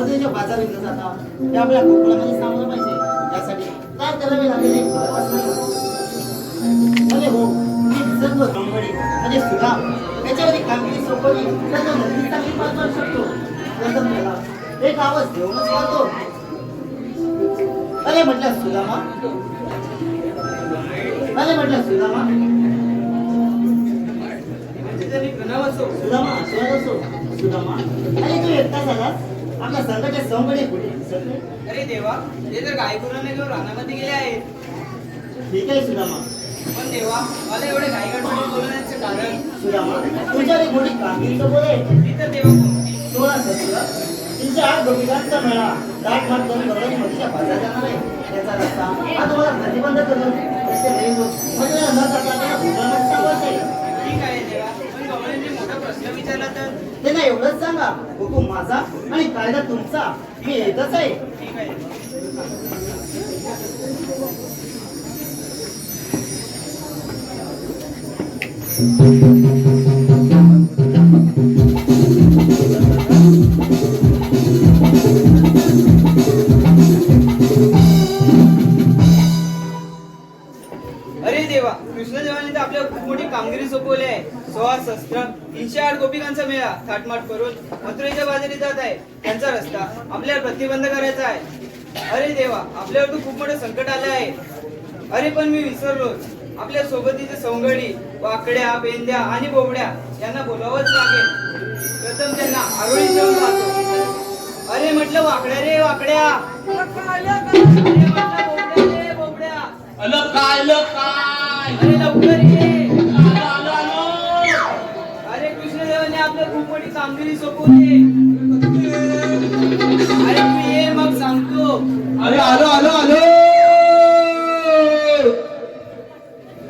मधुच्या बाजार विकलं जाता. ते आपल्या कोकणामध्ये सामावलं पाहिजे. त्यासाठी काय करावे लागेल हे. अरे हो मी विसरलो कंबडी म्हणजे सुदाम त्याच्यावरती कामगिरी सोपवली तर तो नक्कीच चांगली पार पाडू शकतो प्रथम त्याला एक आवाज देऊनच मारतो. अरे म्हटलं सुदामा. अरे म्हटलं सुदामा. सुदामा सुदामा सुदामा. अरे तू एकटा झालास? आपल्या संघाच्या संघडे नाही अरे देवा ते तर गायकुरांना घेऊन रानामध्ये गेले आहेत. ठीक आहे सुदामा. पण देवा मला एवढे घाईगडबडीत बोलण्याचे कारण. सुदामा तुझ्यावर एक मोठी कामगिरी सोबत आहे. ती तर देवा कोणती सोळा सतरा तीनशे आठ गोपिकांचा मेळा दाट मात करून बरोबर मधीच्या बाजार जाणार आहे. त्याचा रस्ता हा तुम्हाला प्रतिबंध करून एवढंच सांगा. हुकूम माझा? आणि कायदा तुमचा. मी येतच आहे. ठीक आहे प्रतिबंध करायचा आहे. अरे देवा आपल्यावर खूप मोठं संकट आलं आहे. अरे पण मी विसरलोच आपल्या सोबतीचे सवंगडी वाकड्या बेंद्या आणि बोबड्या यांना बोलावंच लागेल. प्रथम त्यांना आरोळी पाहतो. अरे म्हटलं वाकड्या रे वाकड्या. अरे म्हटलं बोबड्या रे बोबड्या अल काय ल काय? अरे लवकर ये. अरे कृष्णदेवाने आपलं खूप मोठी कामगिरी सोपवली. अरे अरे आलो आलो आलो!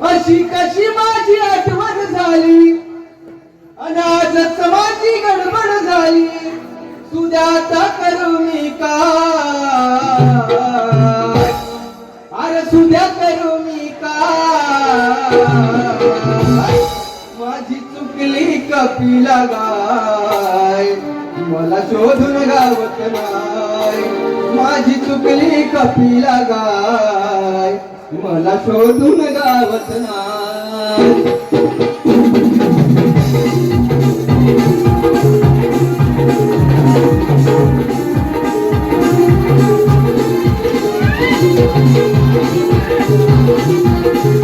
अशी कशी माझी आठवण झाली? अनाज समाजी गडबड झाली. सुद्याचा करू मी का? अरे सुद्या करू मी का? माझी चुकली कपिला गाय. मला शोधून गावत नाही. माझी चुकली कपिला गाय. मला शोधून गावत नाही. अशी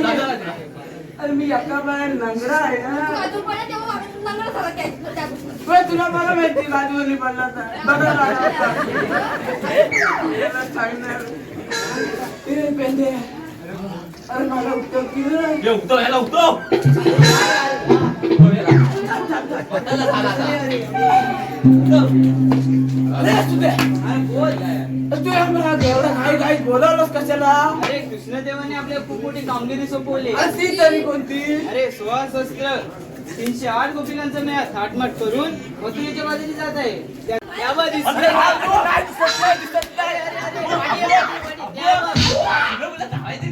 अरे मी एका बाहेर नंगडा आहे ना. तुला मला माहिती बाजूवरली तू या मला एवढं घाई घाई बोलावलंस कशाला अरे कृष्णदेवाने आपल्या खूप मोठी कामगिरी सोपवली अरे ती तरी कोणती अरे सोळा शस्त्र तीनशे आठ गोपिकांचा मेळा थाटमाट करून मथुरेच्या बाजूने जात आहे त्या- त्यावर दिसलं- अरे, हा, तो नाही दिसत नाही, दिसत नाही. अरे, अरे, अरे, पाणी आलं, पाणी. त्यावर. तुला बोलला धावायचं.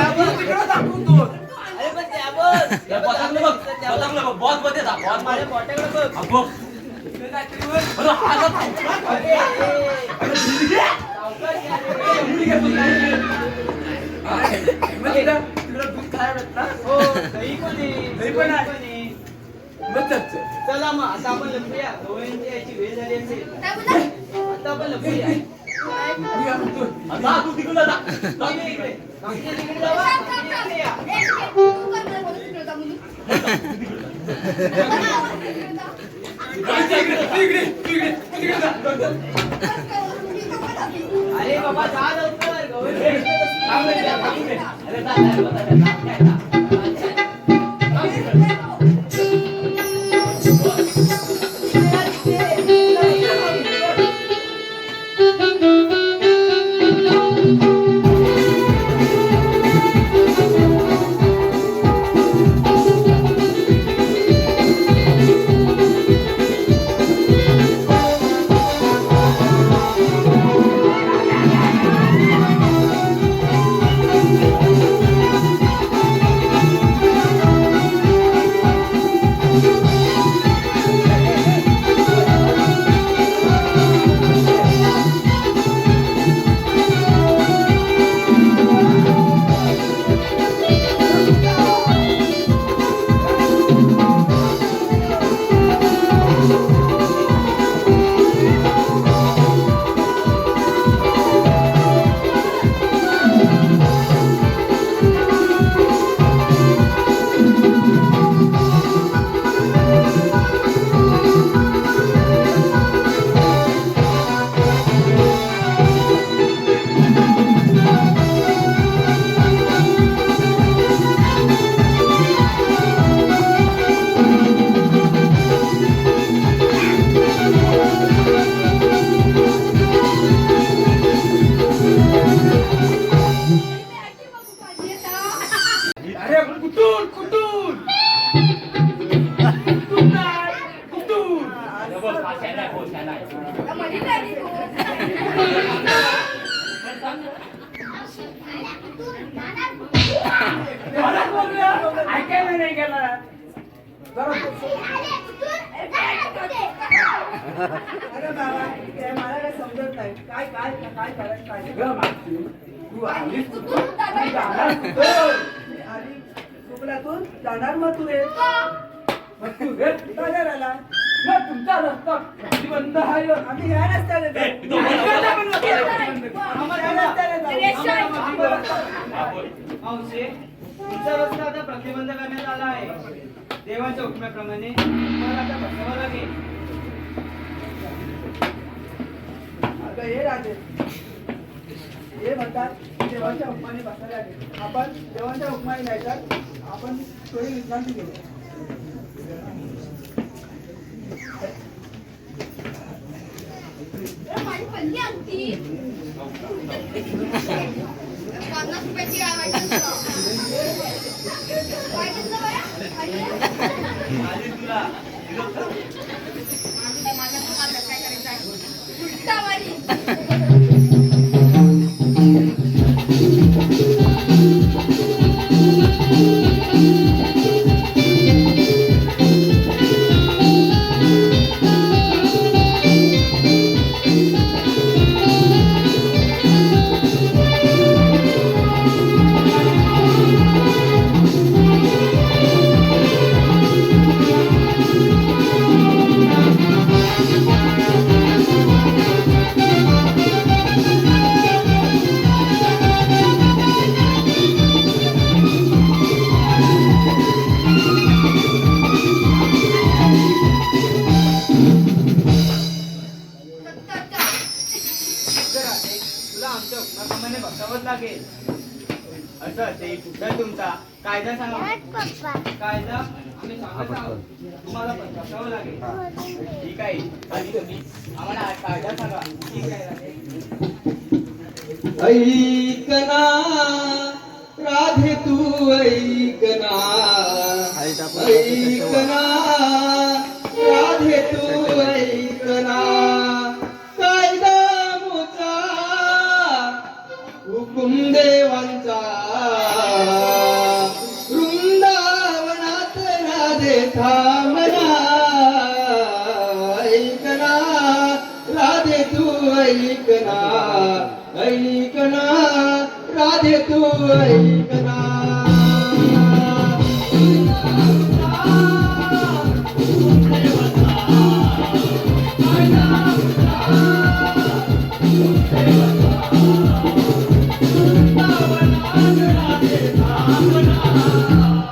आपण तिकडं दाखवून दोन अरे, पण त्यावर. या बॉटलला बघ, बॉटलला बघ, बॉटमध्ये जा, बॉटमध्ये. माझ्या पोटाकडे बघ. हा, बघ. अरे, हा जा, थांब. अरे, ए, अरे, पण आहे. मग चल, मग आता आपण लपूया गवळ्यांची याची वेळ झाली असेल? आता आपण लपूया तू तिकडं जा. इकडे. इकडे या. तू तिकडे जा जा. जा. अरे बाबा जा लवकर गवळी थांब रे, जा, थांब रे. अरे, जा, जा, जा, जा, जा, जा, जा. अरे बाबा ते मला काय समजत नाही. काय काय काय करायचं काय गं मागची तू आलीस कुठून? तू जाणार कुठून? मी आली चुकल्यातून जाणार मग तू रे मग तू रे जाणार आला मग तुमचा रस्ता प्रतिबंध आहे. आम्ही या रस्त्याने ए. रस्त्याने जाऊ. हा. मावशी तुमचा रस्ता आता प्रतिबंध करण्यात आला आहे. देवाच्या हुकम्याप्रमाणे तुम्हाला आता बसावं लागेल. अगं हे राजे हे म्हणतात देवाच्या हुकमाने बसायला लागेल. आपण देवाच्या हुकमाने नाही तर आपण थोडी विश्रांती घेऊ ए, माझी पल्ली अंगठी. पन्नास रुपयाची काय असं ते कुठं तुमचा? कायदा सांगा. कायदा? आम्ही सांगत आहोत. तुम्हाला पण बसावं लागेल ठीक आहे. आणि तुम्ही आम्हाला कायदा सांगा. ठीक आहे ऐकना राधे तू ऐकना. ऐकना राधे तू ऐकना राधे थांबना ऐकना राधे तू ऐकना ऐकना राधे तू ऐकना राधे तू